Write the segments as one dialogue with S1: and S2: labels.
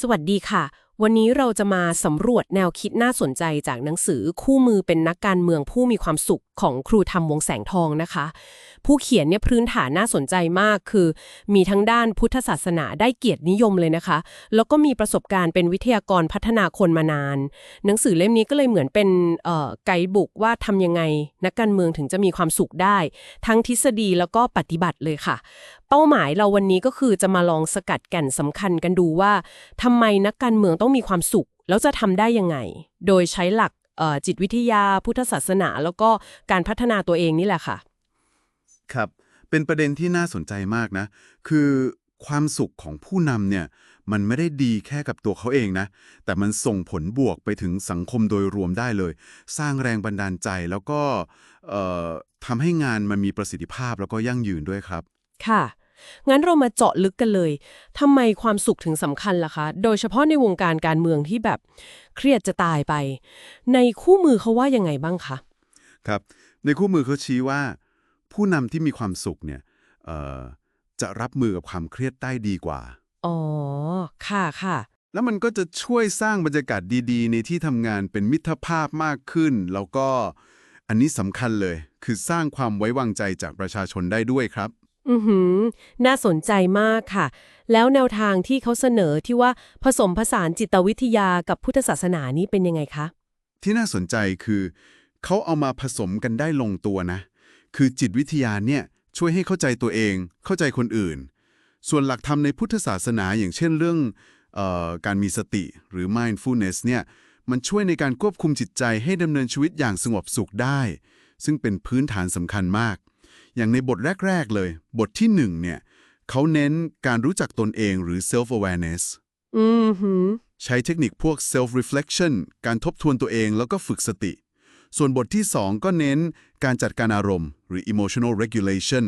S1: สวัสดีค่ะ วันนี้เราจะมาสำรวจแนวคิดน่าสนใจจากหนังสือคู่มือเป็นนักการเมืองผู้มีความสุขของครูธรรมวงแสงทองนะคะ ผู้เขียนเนี่ยพื้นฐานน่าสนใจมากคือ มีทั้งด้านพุทธศาสนาได้เกียรตินิยมเลยนะคะ แล้วก็มีประสบการณ์เป็นวิทยากรพัฒนาคนมานาน หนังสือเล่มนี้ก็เลยเหมือนเป็นไกด์บุ๊กว่าทำยังไง นักการเมืองถึงจะมีความสุขได้ ทั้งทฤษฎีแล้วก็ปฏิบัติเลยค่ะเป้าหมายเราวันนี้ก็คือจะมาลองสกัดแก่นสำคัญกันดูว่าทำไมนักการเมืองต้องมีความสุข แล้วจะทำได้ยังไง โดยใช้หลักเอ่อจิตวิทยาพุทธศาสนา แล้วก็การพัฒนาตัวเองนี่แหละค่ะ
S2: ครับ เป็นประเด็นที่น่าสนใจมากนะ คือความสุขของผู้นำเนี่ย มันไม่ได้ดีแค่กับตัวเขาเองนะ แต่มันส่งผลบวกไปถึงสังคมโดยรวมได้เลย สร้างแรงบันดาลใจแล้วก็เอ่อทำให้งานมันมีประสิทธิภาพแล้วก็ยั่งยืนด้วยครับ
S1: ค่ะ งั้นเรามาเจาะลึกกันเลยทำไมความสุขถึงสำคัญล่ะคะ โดยเฉพาะในวงการการเมืองที่แบบเครียดจะตายไป ในคู่มือเขาว่ายังไงบ้างคะ
S2: ครับ ในคู่มือเขาชี้ว่า ผู้นำที่มีความสุขเนี่ยเอ่อจะรับมือกับความเครียดได้ดีกว่า
S1: อ๋อ ค่ะค่ะ
S2: แล้วมันก็จะช่วยสร้างบรรยากาศดีๆ ในที่ทำงานเป็นมิตรภาพมากขึ้น แล้วก็อันนี้สำคัญเลย คือสร้างความไว้วางใจจากประชาชนได้ด้วยครับ
S1: อือหือ น่าสนใจมากค่ะ แล้วแนวทางที่เขาเสนอที่ว่าผสมผสานจิตวิทยากับพุทธศาสนานี้เป็นยังไงคะ
S2: ที่น่าสนใจคือ เขาเอามาผสมกันได้ลงตัวนะ คือจิตวิทยาเนี่ยช่วยให้เข้าใจตัวเอง เข้าใจคนอื่น ส่วนหลักธรรมในพุทธศาสนาอย่างเช่นเรื่องออการมีสติหรือ mindfulness เนี่ยมันช่วยในการควบคุมจิตใจให้ดำเนินชีวิตอย่างสงบสุขได้ ซึ่งเป็นพื้นฐานสำคัญมาก อย่างในบทแรก ๆ เลย บทที่หนึ่งเนี่ยเขาเน้นการรู้จักตนเองหรือ self awareness
S1: อือหือ
S2: ใช้เทคนิคพวก self reflection การทบทวนตัวเองแล้วก็ฝึกสติ ส่วนบทที่ 2 ก็เน้นการจัดการอารมณ์ หรือ emotional regulation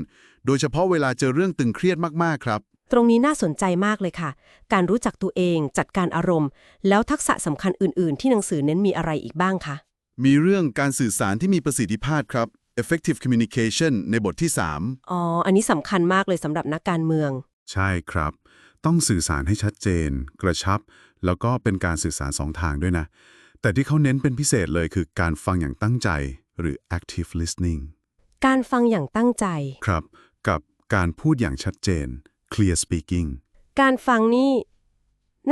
S2: โดยเฉพาะเวลาเจอเรื่องตึงเครียดมาก ๆ ครับ
S1: ตรงนี้น่าสนใจมากเลยค่ะ การรู้จักตัวเองจัดการอารมณ์ แล้วทักษะสำคัญอื่น ๆ ที่หนังสือเน้นมีอะไรอีกบ้างคะ
S2: มีเรื่องการสื่อสารที่มีประสิทธิภาพครับ effective communication ในบทที่
S1: อ๋อ อันนี้สำคัญมากเลยสำหรับนักการเมือง
S2: 3ใช่ครับ ต้องสื่อสารให้ชัดเจน กระชับ แล้วก็เป็นการสื่อสารสองทางด้วยนะ แต่ที่เขาเน้นเป็นพิเศษเลยคือการฟังอย่างตั้งใจ หรือ active listening
S1: การฟังอย่างตั้งใจ
S2: ครับ กับการพูดอย่างชัดเจน clear speaking
S1: การฟังนี่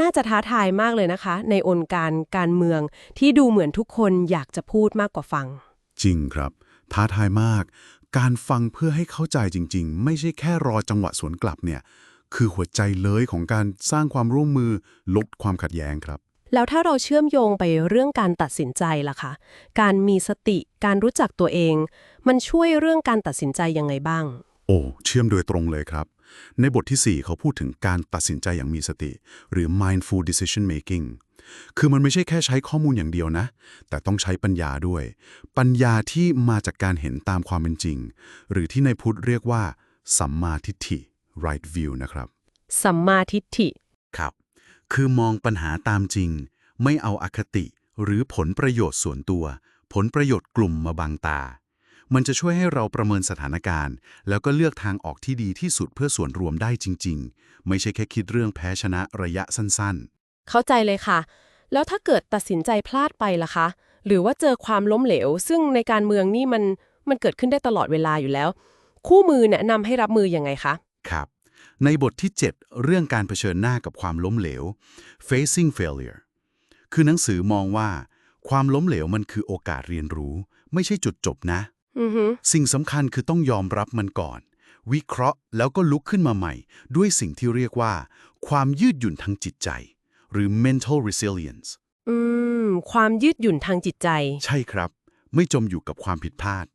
S1: น่าจะท้าทายมากเลยนะคะ ในองค์การการเมืองที่ดูเหมือนทุกคนอยากจะพูดมากกว่าฟัง
S2: จริงครับ ท้าทายมาก การฟังเพื่อให้เข้าใจจริง ๆ ไม่ใช่แค่รอจังหวะสวนกลับเนี่ย คือหัวใจเลยของการสร้างความร่วมมือลดความขัดแย้งครับ
S1: แล้วถ้าเราเชื่อมโยงไปเรื่องการตัดสินใจล่ะคะ การมีสติ การรู้จักตัวเอง มันช่วยเรื่องการตัดสินใจยังไงบ้าง
S2: โอ้ เชื่อมโดยตรงเลยครับ ในบทที่ 4 เขาพูดถึงการตัดสินใจอย่างมีสติ หรือ mindful decision making คือมันไม่ใช่แค่ใช้ข้อมูลอย่างเดียวนะ แต่ต้องใช้ปัญญาด้วย ปัญญาที่มาจากการเห็นตามความเป็นจริง หรือที่ในพุทธเรียกว่าสัมมาทิฏฐิ right view นะครับ
S1: สัมมาทิฏฐิ
S2: ครับ คือมองปัญหาตามจริง ไม่เอาอาคติ หรือผลประโยชน์ส่วนตัว ผลประโยชน์กลุ่มมาบังตา มันจะช่วยให้เราประเมินสถานการณ์ แล้วก็เลือกทางออกที่ดีที่สุดเพื่อส่วนรวมได้จริง ๆ ไม่ใช่แค่คิดเรื่องแพ้ชนะระยะสั้น
S1: เข้าใจเลยค่ะ แล้วถ้าเกิดตัดสินใจพลาดไปล่ะคะ หรือว่าเจอความล้มเหลว ซึ่งในการเมืองนี่มันมันเกิดขึ้นได้ตลอดเวลาอยู่แล้ว คู่มือแนะนำให้รับมือยังไงคะ
S2: ๆครับ ในบทที่ 7 เรื่องการเผชิญหน้ากับความล้มเหลว facing failure คือหนังสือมองว่า ความล้มเหลวมันคือโอกาสเรียนรู้ ไม่ใช่จุดจบนะ
S1: อือฮึ
S2: สิ่งสำคัญคือต้องยอมรับมันก่อน วิเคราะห์แล้วก็ลุกขึ้นมาใหม่ ด้วยสิ่งที่เรียกว่า ความยืดหยุ่นทางจิตใจ หรือ mental resilience
S1: อืม ความยืดหยุ่นทางจิตใจ
S2: ใช่ครับ ไม่จมอยู่กับความผิดพลาด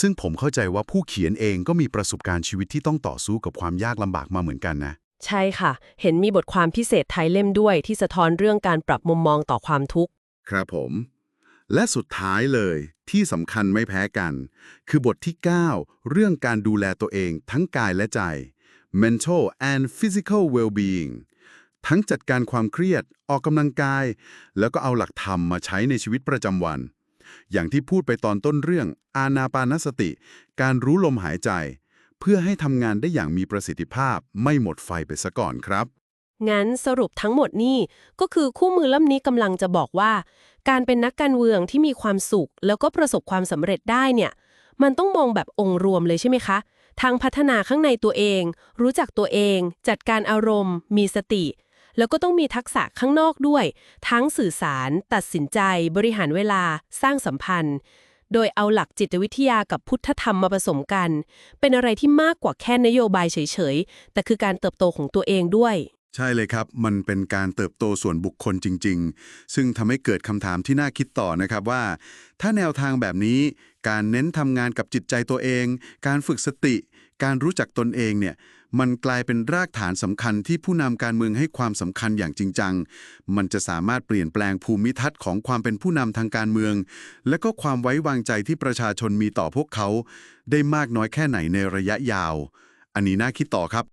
S2: ซึ่งผมเข้าใจว่าผู้เขียนเองก็มีประสบการณ์ชีวิตที่ต้องต่อสู้กับความยากลำบากมาเหมือนกันนะ
S1: ใช่ค่ะ เห็นมีบทความพิเศษไทยเล่มด้วยที่สะท้อนเรื่องการปรับมุมมองต่อความทุกข์
S2: ครับผม และสุดท้ายเลยที่สำคัญไม่แพ้กัน คือบทที่ 9 เรื่องการดูแลตัวเองทั้งกายและใจ mental and physical well-being ทั้งจัดการความเครียดออกกำลังกาย แล้วก็เอาหลักธรรมมาใช้ในชีวิตประจำวัน อย่างที่พูดไปตอนต้นเรื่อง อานาปานสติ การรู้ลมหายใจ เพื่อให้ทำงานได้อย่างมีประสิทธิภาพไม่หมดไฟไปซะก่อนครับ
S1: งั้นสรุปทั้งหมดนี่ก็คือคู่มือเล่มนี้กำลังจะบอกว่า การเป็นนักการเมืองที่มีความสุข แล้วก็ประสบความสำเร็จได้เนี่ย มันต้องมองแบบองค์รวมเลยใช่ไหมคะทั้งพัฒนาข้างในตัวเอง รู้จักตัวเอง จัดการอารมณ์ มีสติ แล้วก็ต้องมีทักษะข้างนอกด้วย ทั้งสื่อสาร ตัดสินใจ บริหารเวลา สร้างสัมพันธ์ โดยเอาหลักจิตวิทยากับพุทธธรรมมาผสมกัน เป็นอะไรที่มากกว่าแค่นโยบายเฉยๆ แต่คือการเติบโตของตัวเองด้วย
S2: ใช่เลยครับ มันเป็นการเติบโตส่วนบุคคลจริง ๆ ซึ่งทำให้เกิดคำถามที่น่าคิดต่อนะครับว่า ถ้าแนวทางแบบนี้ การเน้นทำงานกับจิตใจตัวเอง การฝึกสติ การรู้จักตนเองเนี่ย มันกลายเป็นรากฐานสำคัญที่ผู้นำการเมืองให้ความสำคัญอย่างจริงจัง มันจะสามารถเปลี่ยนแปลงภูมิทัศน์ของความเป็นผู้นำทางการเมือง และก็ความไว้วางใจที่ประชาชนมีต่อพวกเขา ได้มากน้อยแค่ไหนในระยะยาว อันนี้น่าคิดต่อครับ